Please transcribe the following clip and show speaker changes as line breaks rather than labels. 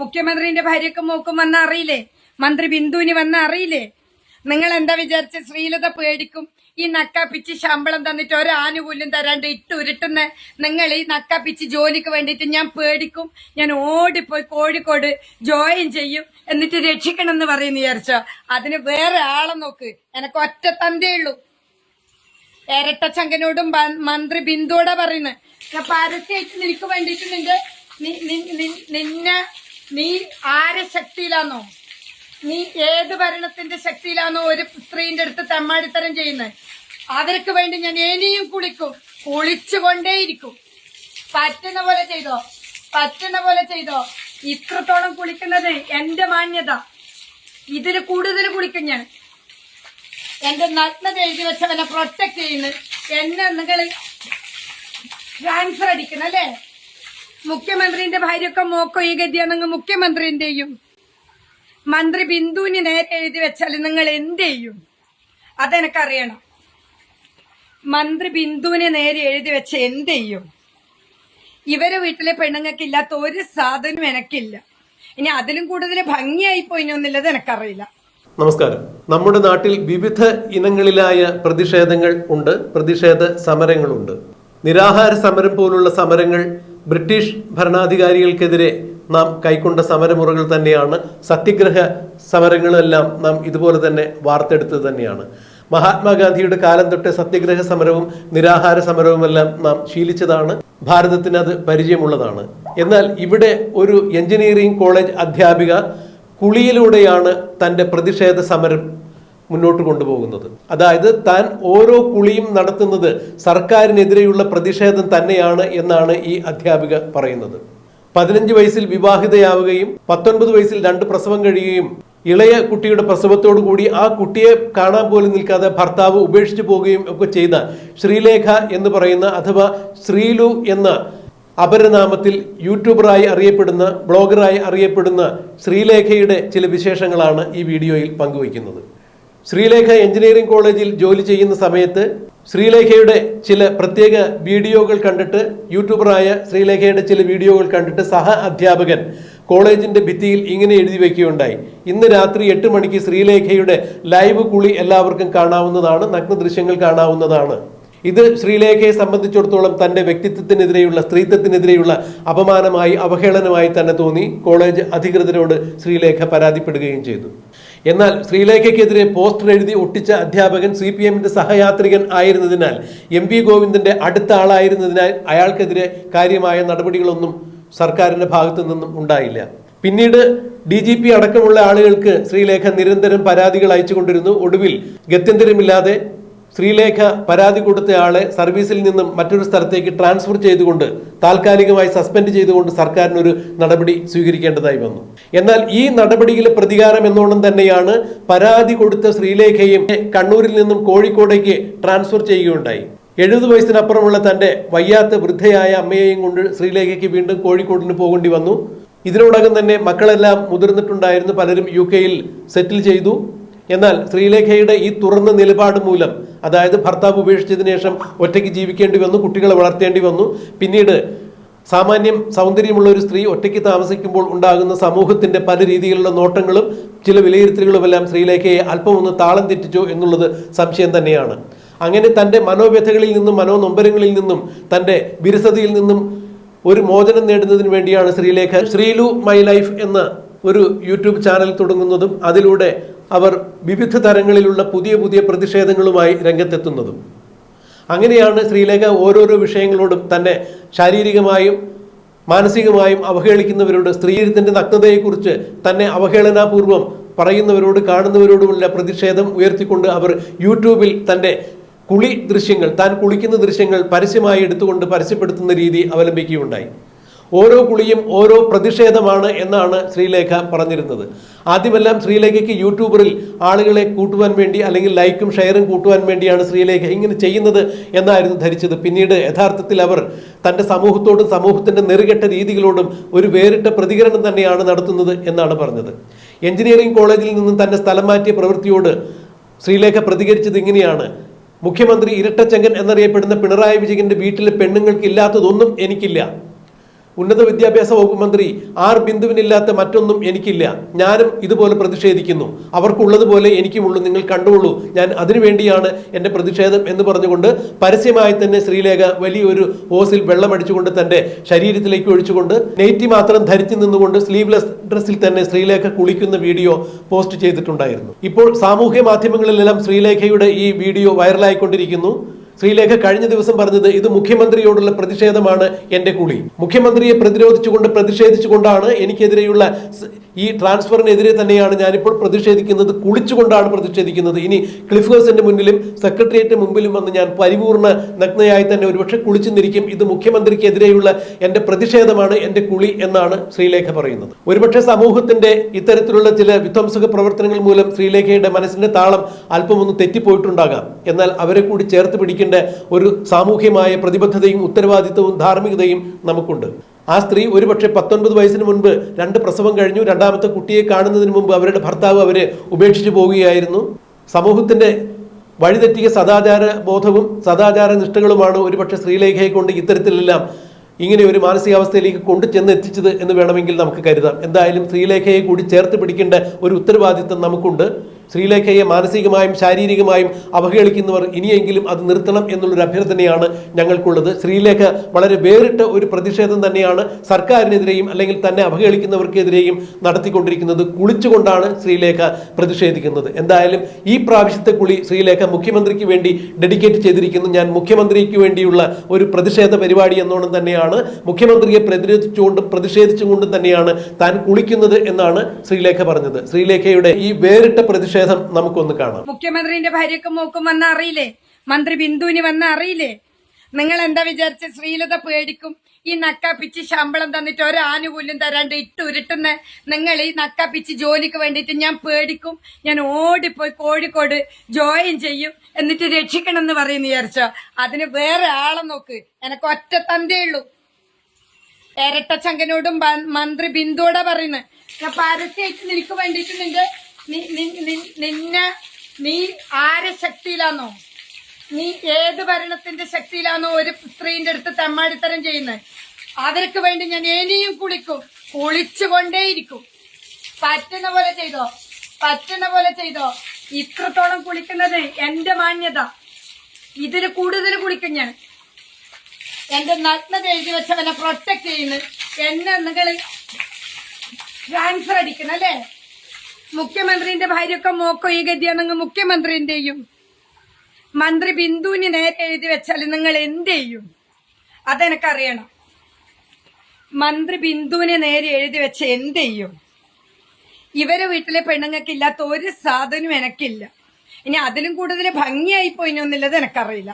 മുഖ്യമന്ത്രിന്റെ ഭാര്യക്ക് മൂക്കും വന്ന അറിയില്ലേ മന്ത്രി ബിന്ദുവിന് വന്ന അറിയില്ലേ നിങ്ങൾ എന്താ വിചാരിച്ച ശ്രീലത പേടിക്കും? ഈ നക്കാപ്പിച്ച് ശമ്പളം തന്നിട്ട് ഒരു ആനുകൂല്യം തരാണ്ട് ഇട്ട് ഉരുട്ടുന്ന നിങ്ങൾ ഈ നക്കാപ്പിച്ച് ജോലിക്ക് വേണ്ടിയിട്ട് ഞാൻ പേടിക്കും. ഞാൻ ഓടിപ്പോയി കോഴിക്കോട് ജോയിൻ ചെയ്യും. എന്നിട്ട് രക്ഷിക്കണം എന്ന് പറയുന്നു വിചാരിച്ചോ? അതിന് വേറെ ആളെ നോക്ക്. എനക്ക് ഒറ്റ തന്തേ ഉള്ളൂ. ഇരട്ടച്ചങ്കനോടും മന്ത്രി ബിന്ദുവോടെ പറയുന്നത് പരസ്യമായിട്ട് നിനക്ക് വേണ്ടിയിട്ട് നിന്റെ നിന്നെ നീ ആരെ ശക്തിയിലാന്നോ? നീ ഏത് ഭരണത്തിന്റെ ശക്തിയിലാണോ ഒരു സ്ത്രീന്റെ അടുത്ത് തെമ്മാടിത്തരം ചെയ്യുന്നത് അവർക്ക് വേണ്ടി ഞാൻ ഇനിയും കുളിക്കും. കുളിച്ചുകൊണ്ടേയിരിക്കും. പറ്റുന്ന പോലെ ചെയ്തോ? പറ്റുന്ന പോലെ ചെയ്തോ? ഇത്രത്തോളം കുളിക്കുന്നത് എന്റെ മാന്യത. ഇതിന് കൂടുതൽ കുളിക്കും ഞാൻ. എന്റെ നഗ്നത എഴുതി വെച്ചവനെ പ്രൊട്ടക്ട് ചെയ്യുന്നു. എന്നെ നിങ്ങൾ ട്രാൻസ്ഫർ അടിക്കണം അല്ലേ? മുഖ്യമന്ത്രിന്റെ ഭാര്യയൊക്കെ മോക്കോ ഈ ഗതിയാണെങ്കിൽ മുഖ്യമന്ത്രിന്റെയും. മന്ത്രി ബിന്ദുവിന് നേരെ എഴുതി വെച്ചാൽ നിങ്ങൾ എന്ത് ചെയ്യും അതെനക്കറിയണം. മന്ത്രി ബിന്ദുവിന് നേരെ എഴുതി വെച്ച എന്ത് ചെയ്യും ഇവരെ വീട്ടിലെ പെണ്ണുങ്ങൾക്ക് ഇല്ലാത്ത ഒരു സാധനം എനക്കില്ല. ഇനി അതിലും കൂടുതൽ ഭംഗിയായി പോയിനൊന്നുള്ളത് എനക്കറിയില്ല.
നമസ്കാരം. നമ്മുടെ നാട്ടിൽ വിവിധ ഇനങ്ങളിലായ പ്രതിഷേധങ്ങൾ ഉണ്ട് പ്രതിഷേധ സമരങ്ങളുണ്ട്. നിരാഹാര സമരം പോലുള്ള സമരങ്ങൾ ബ്രിട്ടീഷ് ഭരണാധികാരികൾക്കെതിരെ നാം കൈക്കൊണ്ട സമരമുറകൾ തന്നെയാണ്. സത്യഗ്രഹ സമരങ്ങളെല്ലാം നാം ഇതുപോലെ തന്നെ വാർത്തെടുത്തത് തന്നെയാണ്. മഹാത്മാഗാന്ധിയുടെ കാലം തൊട്ട് സത്യഗ്രഹ സമരവും നിരാഹാര സമരവുമെല്ലാം നാം ശീലിച്ചതാണ്. ഭാരതത്തിന് അത് പരിചയമുള്ളതാണ്. എന്നാൽ ഇവിടെ ഒരു എഞ്ചിനീയറിംഗ് കോളേജ് അധ്യാപിക കുളിയിലൂടെയാണ് തന്റെ പ്രതിഷേധ സമരം മുന്നോട്ട് കൊണ്ടുപോകുന്നത്. അതായത് താൻ ഓരോ കുളിയും നടത്തുന്നത് സർക്കാരിനെതിരെയുള്ള പ്രതിഷേധം തന്നെയാണ് എന്നാണ് ഈ അധ്യാപിക പറയുന്നത്. പതിനഞ്ച് വയസ്സിൽ വിവാഹിതയാവുകയും പത്തൊൻപത് വയസ്സിൽ രണ്ട് പ്രസവം കഴിയുകയും ഇളയ കുട്ടിയുടെ പ്രസവത്തോടു കൂടി ആ കുട്ടിയെ കാണാൻ പോലും നിൽക്കാതെ ഭർത്താവ് ഉപേക്ഷിച്ചു പോവുകയും ഒക്കെ ചെയ്ത ശ്രീലേഖ എന്ന് പറയുന്ന അഥവാ ശ്രീലു എന്ന അപരനാമത്തിൽ യൂട്യൂബറായി അറിയപ്പെടുന്ന ബ്ലോഗറായി അറിയപ്പെടുന്ന ശ്രീലേഖയുടെ ചില വിശേഷങ്ങളാണ് ഈ വീഡിയോയിൽ പങ്കുവയ്ക്കുന്നത്. ശ്രീലേഖ എഞ്ചിനീയറിംഗ് കോളേജിൽ ജോലി ചെയ്യുന്ന സമയത്ത് ശ്രീലേഖയുടെ ചില പ്രത്യേക വീഡിയോകൾ കണ്ടിട്ട് യൂട്യൂബറായ ശ്രീലേഖയുടെ ചില വീഡിയോകൾ കണ്ടിട്ട് സഹ അധ്യാപകൻ കോളേജിന്റെ ഭിത്തിയിൽ ഇങ്ങനെ എഴുതി വയ്ക്കുകയുണ്ടായി ഇന്ന് രാത്രി എട്ട് മണിക്ക് ശ്രീലേഖയുടെ ലൈവ് കുളി എല്ലാവർക്കും കാണാവുന്നതാണ് നഗ്ന ദൃശ്യങ്ങൾ കാണാവുന്നതാണ്. ഇത് ശ്രീലേഖയെ സംബന്ധിച്ചിടത്തോളം തന്റെ വ്യക്തിത്വത്തിനെതിരെയുള്ള സ്ത്രീത്വത്തിനെതിരെയുള്ള അപമാനമായി അവഹേളനമായി തന്നെ തോന്നി. കോളേജ് അധികൃതരോട് ശ്രീലേഖ പരാതിപ്പെടുകയും ചെയ്തു. എന്നാൽ ശ്രീലേഖയ്ക്കെതിരെ പോസ്റ്റർ എഴുതി ഒട്ടിച്ച അധ്യാപകൻ സി പി എമ്മിന്റെ സഹയാത്രികൻ ആയിരുന്നതിനാൽ എം വി ഗോവിന്ദന്റെ അടുത്ത ആളായിരുന്നതിനാൽ അയാൾക്കെതിരെ കാര്യമായ നടപടികളൊന്നും സർക്കാരിന്റെ ഭാഗത്തു നിന്നും ഉണ്ടായില്ല. പിന്നീട് ഡി ജി പി അടക്കമുള്ള ആളുകൾക്ക് ശ്രീലേഖ നിരന്തരം പരാതികൾ അയച്ചുകൊണ്ടിരുന്നു. ഒടുവിൽ ഗത്യന്തരമില്ലാതെ ശ്രീലേഖ പരാതി കൊടുത്തയാളെ സർവീസിൽ നിന്നും മറ്റൊരു സ്ഥലത്തേക്ക് ട്രാൻസ്ഫർ ചെയ്തുകൊണ്ട് താൽക്കാലികമായി സസ്പെൻഡ് ചെയ്തുകൊണ്ട് സർക്കാരിനൊരു നടപടി സ്വീകരിക്കേണ്ടതായി വന്നു. എന്നാൽ ഈ നടപടിയിലെ പ്രതികാരം എന്നോണം തന്നെയാണ് പരാതി കൊടുത്ത ശ്രീലേഖയും കണ്ണൂരിൽ നിന്നും കോഴിക്കോടേക്ക് ട്രാൻസ്ഫർ ചെയ്യുകയുണ്ടായി. എഴുപത് വയസ്സിനപ്പുറമുള്ള തന്റെ വയ്യാത്ത വൃദ്ധയായ അമ്മയെയും കൊണ്ട് ശ്രീലേഖയ്ക്ക് വീണ്ടും കോഴിക്കോടിന് പോകേണ്ടി വന്നു. ഇതിനോടകം തന്നെ മക്കളെല്ലാം മുതിർന്നിട്ടുണ്ടായിരുന്നു. പലരും യു കെയിൽ സെറ്റിൽ ചെയ്തു. എന്നാൽ ശ്രീലേഖയുടെ ഈ തുറന്ന നിലപാട് മൂലം അതായത് ഭർത്താവ് ഉപേക്ഷിച്ചതിന് ശേഷം ഒറ്റയ്ക്ക് ജീവിക്കേണ്ടി വന്നു കുട്ടികളെ വളർത്തേണ്ടി വന്നു പിന്നീട് സാമാന്യം സൗന്ദര്യമുള്ള ഒരു സ്ത്രീ ഒറ്റയ്ക്ക് താമസിക്കുമ്പോൾ ഉണ്ടാകുന്ന സമൂഹത്തിന്റെ പല രീതിയിലുള്ള നോട്ടങ്ങളും ചില വിലയിരുത്തലുകളും എല്ലാം ശ്രീലേഖയെ അല്പം ഒന്ന് താളം തെറ്റിച്ചോ എന്നുള്ളത് സംശയം തന്നെയാണ്. അങ്ങനെ തന്റെ മനോവ്യഥകളിൽ നിന്നും മനോനൊമ്പരങ്ങളിൽ നിന്നും തന്റെ വിരസതയിൽ നിന്നും ഒരു മോചനം നേടുന്നതിന് വേണ്ടിയാണ് ശ്രീലേഖ ശ്രീലു മൈ ലൈഫ് എന്ന ഒരു യൂട്യൂബ് ചാനൽ തുടങ്ങുന്നതും അതിലൂടെ അവർ വിവിധ തരങ്ങളിലുള്ള പുതിയ പുതിയ പ്രതിഷേധങ്ങളുമായി രംഗത്തെത്തുന്നതും അങ്ങനെയാണ് ശ്രീലേഖ ഓരോരോ വിഷയങ്ങളോടും തന്നെ ശാരീരികമായും മാനസികമായും അവഹേളിക്കുന്നവരോട് സ്ത്രീത്വത്തിന്റെ നഗ്നതയെക്കുറിച്ച് തന്നെ അവഹേളനാപൂർവം പറയുന്നവരോട് കാണുന്നവരോടുമുള്ള പ്രതിഷേധം ഉയർത്തിക്കൊണ്ട് അവർ യൂട്യൂബിൽ തന്റെ കുളി ദൃശ്യങ്ങൾ താൻ കുളിക്കുന്ന ദൃശ്യങ്ങൾ പരസ്യമായി എടുത്തുകൊണ്ട് പരസ്യപ്പെടുത്തുന്ന രീതി അവലംബിക്കുകയുണ്ടായി. ഓരോ കുളിയും ഓരോ പ്രതിഷേധമാണ് എന്നാണ് ശ്രീലേഖ പറഞ്ഞിരുന്നത്. ആദ്യമെല്ലാം ശ്രീലേഖയ്ക്ക് യൂട്യൂബറിൽ ആളുകളെ കൂട്ടുവാൻ വേണ്ടി അല്ലെങ്കിൽ ലൈക്കും ഷെയറും കൂട്ടുവാൻ വേണ്ടിയാണ് ശ്രീലേഖ ഇങ്ങനെ ചെയ്യുന്നത് എന്നായിരുന്നു ധരിച്ചത്. പിന്നീട് യഥാർത്ഥത്തിൽ അവർ തന്റെ സമൂഹത്തോടും സമൂഹത്തിന്റെ നെറുകെട്ട രീതികളോടും ഒരു വേറിട്ട പ്രതികരണം തന്നെയാണ് നടത്തുന്നത് എന്നാണ് പറഞ്ഞത്. എഞ്ചിനീയറിംഗ് കോളേജിൽ നിന്നും തന്റെ സ്ഥലം മാറ്റിയ പ്രവൃത്തിയോട് ശ്രീലേഖ പ്രതികരിച്ചത് ഇങ്ങനെയാണ്. മുഖ്യമന്ത്രി ഇരട്ടച്ചങ്കൻ എന്നറിയപ്പെടുന്ന പിണറായി വിജയന്റെ വീട്ടിലെ പെണ്ണുങ്ങൾക്ക് ഇല്ലാത്തതൊന്നും എനിക്കില്ല. ഉന്നത വിദ്യാഭ്യാസ വകുപ്പ് മന്ത്രി ആർ ബിന്ദുവിനില്ലാത്ത മറ്റൊന്നും എനിക്കില്ല. ഞാനും ഇതുപോലെ പ്രതിഷേധിക്കുന്നു. അവർക്കുള്ളതുപോലെ എനിക്കുമുള്ളൂ. നിങ്ങൾ കണ്ടുകൊള്ളൂ. ഞാൻ അതിനുവേണ്ടിയാണ് എന്റെ പ്രതിഷേധം എന്ന് പറഞ്ഞുകൊണ്ട് പരസ്യമായി തന്നെ ശ്രീലേഖ വലിയൊരു ഹോസിൽ വെള്ളമടിച്ചുകൊണ്ട് തന്റെ ശരീരത്തിലേക്ക് ഒഴിച്ചുകൊണ്ട് നെയ്റ്റി മാത്രം ധരിച്ചു നിന്നുകൊണ്ട് സ്ലീവ്ലെസ് ഡ്രസ്സിൽ തന്നെ ശ്രീലേഖ കുളിക്കുന്ന വീഡിയോ പോസ്റ്റ് ചെയ്തിട്ടുണ്ടായിരുന്നു. ഇപ്പോൾ സാമൂഹ്യ മാധ്യമങ്ങളിലെല്ലാം ശ്രീലേഖയുടെ ഈ വീഡിയോ വൈറലായിക്കൊണ്ടിരിക്കുന്നു. ശ്രീലേഖ കഴിഞ്ഞ ദിവസം പറഞ്ഞത് ഇത് മുഖ്യമന്ത്രിയോടുള്ള പ്രതിഷേധമാണ് എന്റെ കുളി. മുഖ്യമന്ത്രിയെ പ്രതിരോധിച്ചുകൊണ്ട് പ്രതിഷേധിച്ചുകൊണ്ടാണ് എനിക്കെതിരെയുള്ള ഈ ട്രാൻസ്ഫറിനെതിരെ തന്നെയാണ് ഞാനിപ്പോൾ പ്രതിഷേധിക്കുന്നത് കുളിച്ചുകൊണ്ടാണ് പ്രതിഷേധിക്കുന്നത്. ഇനി ക്ലിഫ് ഹൗസിന്റെ മുന്നിലും സെക്രട്ടേറിയറ്റ് മുമ്പിലും വന്ന് ഞാൻ പരിപൂർണ നഗ്നയായി തന്നെ ഒരുപക്ഷെ കുളിച്ചു നിരിക്കും ഇത് മുഖ്യമന്ത്രിക്കെതിരെയുള്ള എന്റെ പ്രതിഷേധമാണ് എന്റെ കുളി എന്നാണ് ശ്രീലേഖ പറയുന്നത്. ഒരുപക്ഷെ സമൂഹത്തിന്റെ ഇത്തരത്തിലുള്ള ചില വിധ്വംസക പ്രവർത്തനങ്ങൾ മൂലം ശ്രീലേഖയുടെ മനസ്സിന്റെ താളം അല്പമൊന്ന് തെറ്റിപ്പോയിട്ടുണ്ടാകാം. എന്നാൽ അവരെ കൂടി ചേർത്ത് പിടിക്കേണ്ട ഒരു സാമൂഹ്യമായ പ്രതിബദ്ധതയും ഉത്തരവാദിത്വവും ധാർമ്മികതയും നമുക്കുണ്ട്. ആ സ്ത്രീ ഒരുപക്ഷെ പത്തൊൻപത് വയസ്സിന് മുൻപ് രണ്ട് പ്രസവം കഴിഞ്ഞു രണ്ടാമത്തെ കുട്ടിയെ കാണുന്നതിന് മുമ്പ് അവരുടെ ഭർത്താവ് അവരെ ഉപേക്ഷിച്ചു പോവുകയായിരുന്നു. സമൂഹത്തിന്റെ വഴിതെറ്റിയ സദാചാര ബോധവും സദാചാര നിഷ്ഠകളുമാണ് ഒരുപക്ഷെ ശ്രീലേഖയെ കൊണ്ട് ഇത്തരത്തിലെല്ലാം ഇങ്ങനെ ഒരു മാനസികാവസ്ഥയിലേക്ക് കൊണ്ടു ചെന്ന് എത്തിച്ചത് എന്ന് വേണമെങ്കിൽ നമുക്ക് കരുതാം. എന്തായാലും ശ്രീലേഖയെ കൂടി ചേർത്ത് പിടിക്കേണ്ട ഒരു ഉത്തരവാദിത്തം നമുക്കുണ്ട്. ശ്രീലേഖയെ മാനസികമായും ശാരീരികമായും അവഹേളിക്കുന്നവർ ഇനിയെങ്കിലും അത് നിർത്തണം എന്നുള്ളൊരു അഭ്യർത്ഥനയാണ് ഞങ്ങൾക്കുള്ളത്. ശ്രീലേഖ വളരെ വേറിട്ട ഒരു പ്രതിഷേധം തന്നെയാണ് സർക്കാരിനെതിരെയും അല്ലെങ്കിൽ തന്നെ അവഹേളിക്കുന്നവർക്കെതിരെയും നടത്തിക്കൊണ്ടിരിക്കുന്നത്. കുളിച്ചുകൊണ്ടാണ് ശ്രീലേഖ പ്രതിഷേധിക്കുന്നത്. എന്തായാലും ഈ പ്രാവശ്യത്തെ കുളി ശ്രീലേഖ മുഖ്യമന്ത്രിക്ക് വേണ്ടി ഡെഡിക്കേറ്റ് ചെയ്തിരിക്കുന്നു. ഞാൻ മുഖ്യമന്ത്രിക്ക് വേണ്ടിയുള്ള ഒരു പ്രതിഷേധ പരിപാടി എന്നോണം തന്നെയാണ് മുഖ്യമന്ത്രിയെ പ്രതിരോധിച്ചുകൊണ്ടും പ്രതിഷേധിച്ചുകൊണ്ടും തന്നെയാണ് താൻ കുളിക്കുന്നത് എന്നാണ് ശ്രീലേഖ പറഞ്ഞത്. ശ്രീലേഖയുടെ ഈ വേറിട്ട പ്രതിഷേധം നമുക്കൊന്ന് കാണാം.
മുഖ്യമന്ത്രിന്റെ ഭാര്യക്ക് മോക്കും വന്ന അറിയില്ലേ? മന്ത്രി ബിന്ദുവിന് വന്ന അറിയില്ലേ? നിങ്ങൾ എന്താ വിചാരിച്ച ശ്രീലത പേടിക്കും? ഈ നക്കാപ്പിച്ച് ശമ്പളം തന്നിട്ട് ഒരു ആനുകൂല്യം തരാണ്ട് ഇട്ട് ഉരുട്ടുന്ന നിങ്ങൾ ഈ നക്കാപ്പിച്ച് ജോലിക്ക് വേണ്ടിയിട്ട് ഞാൻ പേടിക്കും? ഞാൻ ഓടിപ്പോയി കോഴിക്കോട് ജോയിൻ ചെയ്യും എന്നിട്ട് രക്ഷിക്കണം എന്ന് പറയുന്ന വിചാരിച്ചോ? അതിന് വേറെ ആളെ നോക്ക്. എനക്ക് ഒറ്റ തന്തേ ഉള്ളൂ. ഇരട്ടച്ചങ്കനോടും മന്ത്രി ബിന്ദുവോടെ പറയുന്നത് ഞാൻ പരസ്യമായിട്ട് നിനക്ക് വേണ്ടിയിട്ട് നിന്റെ നിന്നെ നീ ആരെ ശക്തിയിലാന്നോ? നീ ഏത് ഭരണത്തിന്റെ ശക്തിയിലാന്നോ ഒരു സ്ത്രീന്റെ അടുത്ത് തെമ്മാടിത്തരം ചെയ്യുന്നത് അവർക്ക് വേണ്ടി ഞാൻ ഇനിയും കുളിക്കും. കുളിച്ചുകൊണ്ടേയിരിക്കും. പറ്റുന്ന പോലെ ചെയ്തോ? പറ്റുന്ന പോലെ ചെയ്തോ? ഇത്രത്തോളം കുളിക്കുന്നത് എന്റെ മാന്യത. ഇതിന് കൂടുതൽ കുളിക്കും ഞാൻ. എന്റെ നഗ്നത എഴുതി വെച്ചവനെ പ്രൊട്ടക്ട് ചെയ്യുന്നു. എന്നെ നിങ്ങൾ ട്രാൻസ്ഫർ അടിക്കണം അല്ലേ? മുഖ്യമന്ത്രിന്റെ ഭാര്യയൊക്കെ മോക്കോ ഈ ഗതിയാണെങ്കിൽ മുഖ്യമന്ത്രിന്റെയും. മന്ത്രി ബിന്ദുവിന് നേരെ എഴുതി വെച്ചാൽ നിങ്ങൾ എന്ത് ചെയ്യും അതെനക്കറിയണം. മന്ത്രി ബിന്ദുവിനെ നേരെ എഴുതി വെച്ച എന്ത് ചെയ്യും ഇവരെ വീട്ടിലെ പെണ്ണുങ്ങൾക്ക് ഇല്ലാത്ത ഒരു സാധനവും എനക്കില്ല. ഇനി അതിലും കൂടുതൽ ഭംഗിയായി പോയിനൊന്നുള്ളത് എനക്കറിയില്ല.